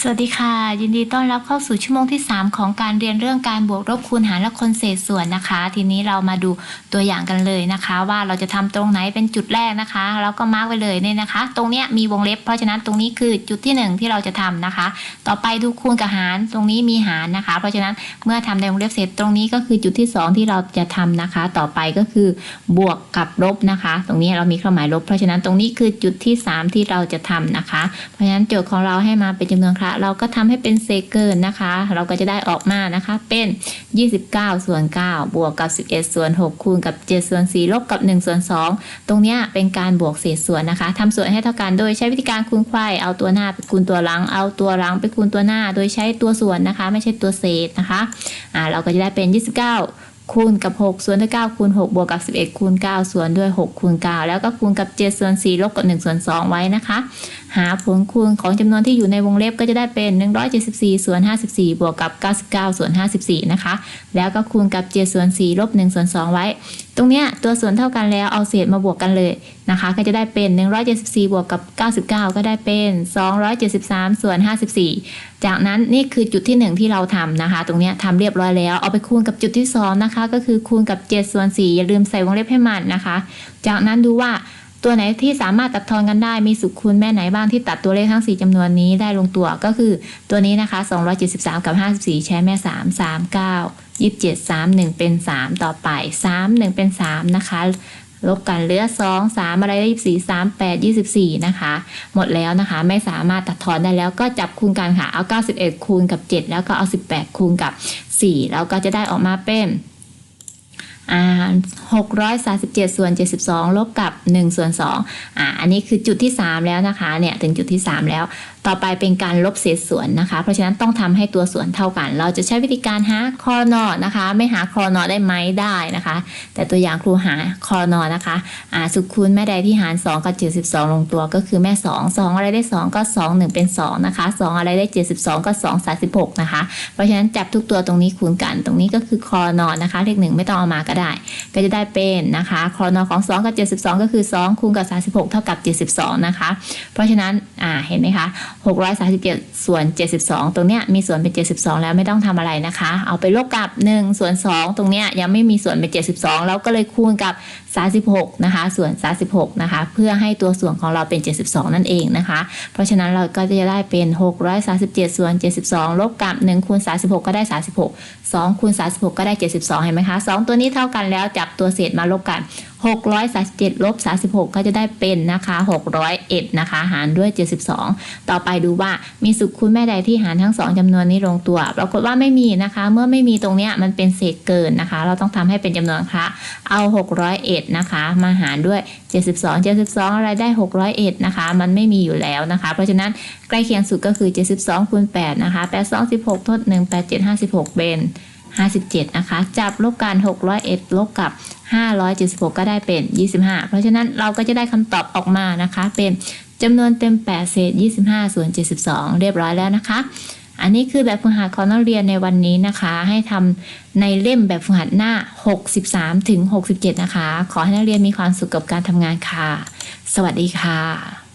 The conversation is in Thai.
สวัสดีค่ะ ยินดีต้อนรับเข้าสู่ชั่วโมงที่ 3 ของการเรียนเรื่องการบวกลบคูณหารและคนเศษส่วนนะคะ ทีนี้เรามาดูตัวอย่างกันเลยนะคะ ว่าเราจะทำตรงไหนเป็นจุดแรกนะคะเราก็มาร์กไว้เลยเนี่ยนะคะ ตรงเนี้ยมีวงเล็บ เพราะฉะนั้นตรงนี้คือจุดที่ 1 ที่เราจะทำนะคะ ต่อไปดูคูณกับหารตรงนี้มีหารนะคะ เพราะฉะนั้นเมื่อทำในวงเล็บเสร็จตรงนี้ก็คือจุดที่ 2 ที่เราจะทำนะคะ ต่อไปก็คือบวกกับลบนะคะ ตรงนี้เรามีเครื่องหมายลบ เพราะฉะนั้นตรงนี้คือจุดที่ 3 ที่เราจะทำนะคะ เพราะฉะนั้นโจทย์ของเราให้มาเป็นจำนวนคระเราก็ทำให้เป็นเศษเกินนะคะ เราก็จะได้ออกมานะคะ เป็น 29 ส่วน 9 บวกกับ 11 ส่วน 6 คูณกับ 7 ส่วน 4 ลบกับ 1 ส่วน 2 ตรงนี้เป็นการบวกเศษส่วนนะคะทำส่วนให้เท่ากันโดยใช้วิธีการคูณไขว้เอาตัวหน้าไปคูณตัวหลัง เอาตัวหลังไปคูณตัวหน้า โดยใช้ตัวส่วนนะคะ ไม่ใช่ตัวเศษนะคะอ่าเราก็จะได้เป็น 29คูณกับ 6 ส่วนด้วย9คูณ6บวกกับ 11คูณ9ส่วนด้วย 6คูณ9แล้วก็คูณกับ 7 ส่วน4ลบกับ1ส่วน2ไว้นะคะหาผลคูณของจำนวนที่อยู่ในวงเล็บก็จะได้เป็น 174 ส่วน 54 บวกกับ 99 ส่วน 54 นะคะ แล้วก็คูณกับ7ส่วน4ลบ1ส่วน2ไว้ ตรงเนี้ยตัวส่วนเท่ากันแล้วเอาเศษมาบวกกันเลยนะคะ ก็จะได้เป็น 174 บวกกับ 99 ก็ได้เป็น 273 ส่วน 54 จากนั้นนี่คือจุดที่ 1 ที่เราทำนะคะ ตรงเนี้ยทำเรียบร้อยแล้ว เอาไปคูณกับจุดที่2นะคะ ก็คือคูณกับ7ส่วน4อย่าลืมใส่วงเล็บให้มันนะคะ จากนั้นดูว่า ตัวไหนที่สามารถตัดทอนกันได้มีสุขคูณแม่ไหนบ้างที่ตัดตัวเลขทั้ง 4จำนวนนี้ได้ลงตัวก็คือตัวนี้นะคะ 273 กับ 54 ใช้แม่ 3 3 9 27 3 1 เป็น 3 ต่อไป 3 1 เป็น 3 นะคะ ลบกันเหลือ 2 3 อะไรได้24 3 8 24 นะคะ หมดแล้วนะคะ ไม่สามารถตัดทอนได้แล้วก็จับคูณกันค่ะ เอา 91 คูณกับ 7 แล้วก็เอา 18 คูณกับ 4 แล้วก็จะได้ออกมาเป็น อ่า637 ส่วน 72 ลบกับ 1 ส่วน2อ่าอันนี้คือจุดที่ 3 แล้วนะคะ เนี่ย ถึงจุดที่ 3 แล้ว ต่อไปเป็นการลบเศษส่วนนะคะ เพราะฉะนั้นต้องทำให้ตัวส่วนเท่ากัน เราจะใช้วิธีการหาคอนอนะคะ ไม่หาคอนอได้ไหมได้นะคะ แต่ตัวอย่างครูหาคอนอนะคะอ่าสุขคูณแม่ใดที่หาร 2 กับ 72 ลงตัวก็คือแม่ 2 2 อะไรได้ 2 ก็ 2 1 เป็น 2 นะคะ 2 อะไรได้ 72 ก็ 2 36 นะคะ เพราะฉะนั้นจับทุกตัวตรงนี้คูณกัน ตรงนี้ก็คือคอนอนะคะ เลขหนึ่งไม่ต้องเอามาก็ได้ ก็จะได้เป็นนะคะคอนอของ 2 กับ 72 ก็คือ 2 คูณกับ 36 เท่ากับ 72 นะคะ เพราะฉะนั้นอ่าเห็นไหมคะ 637 ส่วน 72 ตรงเนี้ยมีส่วนเป็น 72 แล้วไม่ต้องทำอะไรนะคะ เอาไปลบกับ 1 ส่วน 2 ตรงเนี้ยยังไม่มีส่วนเป็น 72เราก็เลยคูณกับ 36 นะคะ ส่วน 36 นะคะ เพื่อให้ตัวส่วนของเราเป็น 72 นั่นเองนะคะ เพราะฉะนั้นเราก็จะได้เป็น 637 ส่วน 72 ลบกับ1คูณ36 ก็ได้ 36 2คูณ36 ก็ได้ 72 เห็นไหมคะ 2 ตัวนี้เท่ากันแล้วจับตัวเศษมาลบกัน 637ลบ36 ก็จะได้เป็นนะคะ 601 นะคะ หารด้วย 72 ต่อไปดูว่ามีสุขคูณแม่ใดที่หารทั้ง 2จำนวนนี้ลงตัว ปรากฏว่าไม่มีนะคะ เมื่อไม่มีตรงเนี้ยมันเป็นเศษเกินนะคะ เราต้องทำให้เป็นจำนวนคะเอา 601 นะคะ มาหารด้วย 72 72 อะไรได้ 601 นะคะ มันไม่มีอยู่แล้วนะคะ เพราะฉะนั้นใกล้เคียงสุดก็คือ 72คูณ8นะคะ 8 2 16ทด1 8 7 56 เป็น 57 นะคะ จับลบกัน 601 ลบกับ 576 ก็ได้เป็น 25 เพราะฉะนั้นเราก็จะได้คำตอบออกมานะคะ เป็นจำนวนเต็ม 8 เศษ 25 ส่วน 72 เรียบร้อยแล้วนะคะ อันนี้คือแบบฝึกหัดของนักเรียนในวันนี้นะคะ ให้ทำในเล่มแบบฝึกหัดหน้า 63 ถึง 67 นะคะ ขอให้นักเรียนมีความสุขกับการทำงานค่ะ สวัสดีค่ะ